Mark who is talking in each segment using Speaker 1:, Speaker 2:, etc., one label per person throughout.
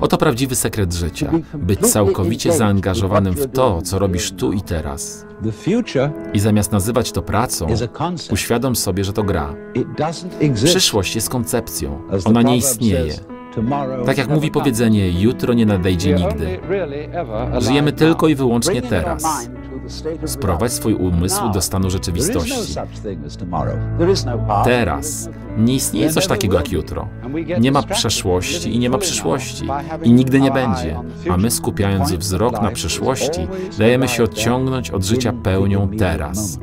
Speaker 1: Oto prawdziwy sekret życia. Być całkowicie zaangażowanym w to, co robisz tu i teraz.
Speaker 2: The future
Speaker 1: I zamiast nazywać to pracą,
Speaker 2: is a concept.
Speaker 1: uświadom sobie, że to gra.
Speaker 2: It doesn't exist.
Speaker 1: Przyszłość jest koncepcją. Ona nie istnieje. Tak jak mówi powiedzenie, jutro nie nadejdzie nigdy. Żyjemy tylko i wyłącznie teraz. Sprowadź swój umysł do stanu rzeczywistości. Teraz. Nie istnieje coś takiego jak jutro. Nie ma przeszłości i nie ma przyszłości. I nigdy nie będzie. A my skupiając wzrok na przyszłości, dajemy się odciągnąć od życia pełnią teraz.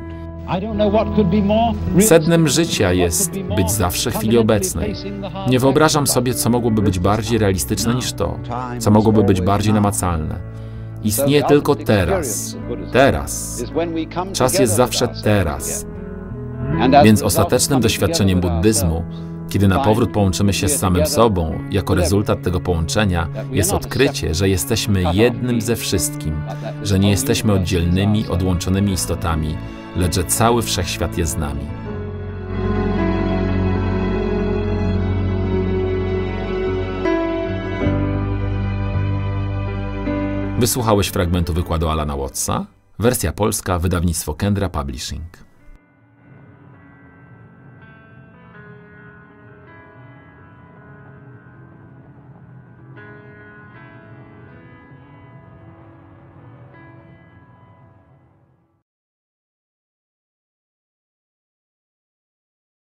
Speaker 1: Sednem życia jest być zawsze w chwili obecnej. Nie wyobrażam sobie, co mogłoby być bardziej realistyczne niż to, co mogłoby być bardziej namacalne. Istnieje tylko teraz. Teraz. Czas jest zawsze teraz. Więc ostatecznym doświadczeniem buddyzmu, kiedy na powrót połączymy się z samym sobą, jako rezultat tego połączenia, jest odkrycie, że jesteśmy jednym ze wszystkim, że nie jesteśmy oddzielnymi, odłączonymi istotami, lecz że cały wszechświat jest z nami. Wysłuchałeś fragmentu wykładu Alana Wattsa? Wersja polska, wydawnictwo Kendra Publishing.